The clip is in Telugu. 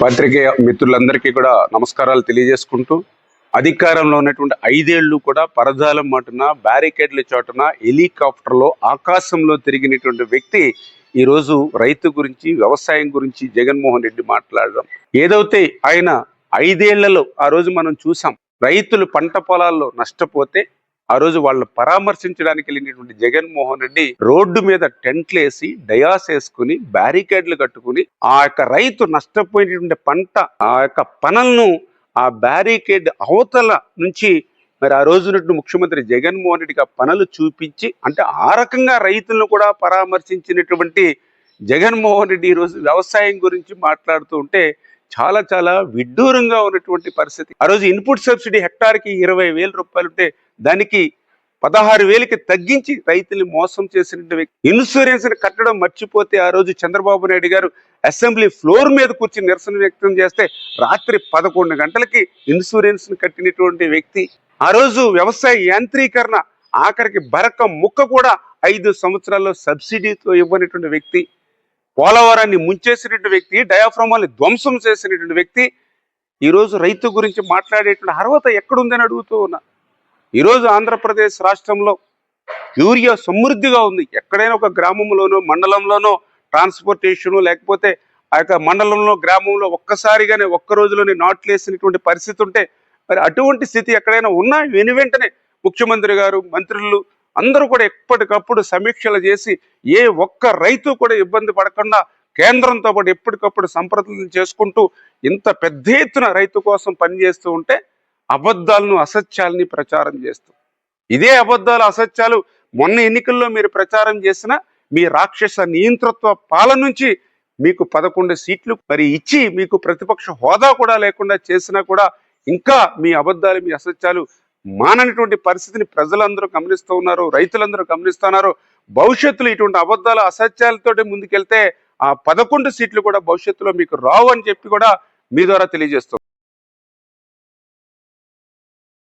పత్రికేయ మిత్రులందరికీ కూడా నమస్కారాలు తెలియజేసుకుంటూ అధికారంలో ఉన్నటువంటి ఐదేళ్ళు కూడా పరదాలం మాటున బ్యారికేడ్ల చోటున హెలికాప్టర్లో ఆకాశంలో తిరిగినటువంటి వ్యక్తి ఈరోజు రైతు గురించి వ్యవసాయం గురించి జగన్మోహన్ రెడ్డి మాట్లాడడం. ఏదైతే ఆయన ఐదేళ్ళలో ఆ రోజు మనం చూసాం రైతులు పంట పొలాల్లో నష్టపోతే ఆ రోజు వాళ్ళని పరామర్శించడానికి వెళ్ళినటువంటి జగన్మోహన్ రెడ్డి రోడ్డు మీద టెంట్లు వేసి డయాస్ వేసుకుని బ్యారికేడ్లు కట్టుకుని ఆ యొక్క రైతు నష్టపోయినటువంటి పంట ఆ యొక్క పనులను ఆ బ్యారికేడ్ అవతల నుంచి మరి ఆ రోజు ముఖ్యమంత్రి జగన్మోహన్ రెడ్డికి ఆ పనులు చూపించి అంటే ఆ రకంగా రైతులను కూడా పరామర్శించినటువంటి జగన్మోహన్ రెడ్డి ఈరోజు వ్యవసాయం గురించి మాట్లాడుతూ ఉంటే చాలా చాలా విడ్డూరంగా ఉన్నటువంటి పరిస్థితి. ఆ రోజు ఇన్పుట్ సబ్సిడీ హెక్టార్కి ఇరవై వేల రూపాయలు ఉంటే దానికి పదహారు వేలకి తగ్గించి రైతుల్ని మోసం చేసిన వ్యక్తి. ఇన్సూరెన్స్ కట్టడం మర్చిపోతే ఆ రోజు చంద్రబాబు నాయుడు గారు అసెంబ్లీ ఫ్లోర్ మీద కూర్చుని నిరసన వ్యక్తం చేస్తే రాత్రి పదకొండు గంటలకి ఇన్సూరెన్స్ కట్టినటువంటి వ్యక్తి. ఆ రోజు వ్యవసాయ యాంత్రీకరణ ఆఖరికి బరక ముక్క కూడా ఐదు సంవత్సరాల్లో సబ్సిడీతో ఇవ్వనటువంటి వ్యక్తి. పోలవరాన్ని ముంచేసినటువంటి వ్యక్తి డయాఫ్రమాల్ని ధ్వంసం చేసినటువంటి వ్యక్తి ఈరోజు రైతు గురించి మాట్లాడేటువంటి అర్హత ఎక్కడుందని అడుగుతూ ఉన్నా. ఈరోజు ఆంధ్రప్రదేశ్ రాష్ట్రంలో యూరియా సమృద్ధిగా ఉంది. ఎక్కడైనా ఒక గ్రామంలోనో మండలంలోనో ట్రాన్స్పోర్టేషను లేకపోతే ఆ యొక్క మండలంలో గ్రామంలో ఒక్కసారిగానే ఒక్క రోజులోనే నాట్లు వేసినటువంటి పరిస్థితి ఉంటే మరి అటువంటి స్థితి ఎక్కడైనా ఉన్నా? వెను వెంటనే ముఖ్యమంత్రి గారు మంత్రులు అందరూ కూడా ఎప్పటికప్పుడు సమీక్షలు చేసి ఏ ఒక్క రైతు కూడా ఇబ్బంది పడకుండా కేంద్రంతో పాటు ఎప్పటికప్పుడు సంప్రదింపులు చేసుకుంటూ ఇంత పెద్ద ఎత్తున రైతు కోసం పనిచేస్తూ ఉంటే అబద్ధాలను అసత్యాలని ప్రచారం చేస్తూ. ఇదే అబద్ధాలు అసత్యాలు మొన్న ఎన్నికల్లో మీరు ప్రచారం చేసిన మీ రాక్షస నియంతృత్వ పాలన నుంచి మీకు పదకొండు సీట్లు మరి ఇచ్చి మీకు ప్రతిపక్ష హోదా కూడా లేకుండా చేసినా కూడా ఇంకా మీ అబద్ధాలు మీ అసత్యాలు మాననటువంటి పరిస్థితిని ప్రజలందరూ గమనిస్తూ ఉన్నారు రైతులందరూ గమనిస్తున్నారు భవిష్యత్తులో ఇటువంటి అబద్ధాలు అసత్యాలతోటి ముందుకెళ్తే ఆ పదకొండు సీట్లు కూడా భవిష్యత్తులో మీకు రావు అని చెప్పి కూడా మీ ద్వారా తెలియజేస్తుంది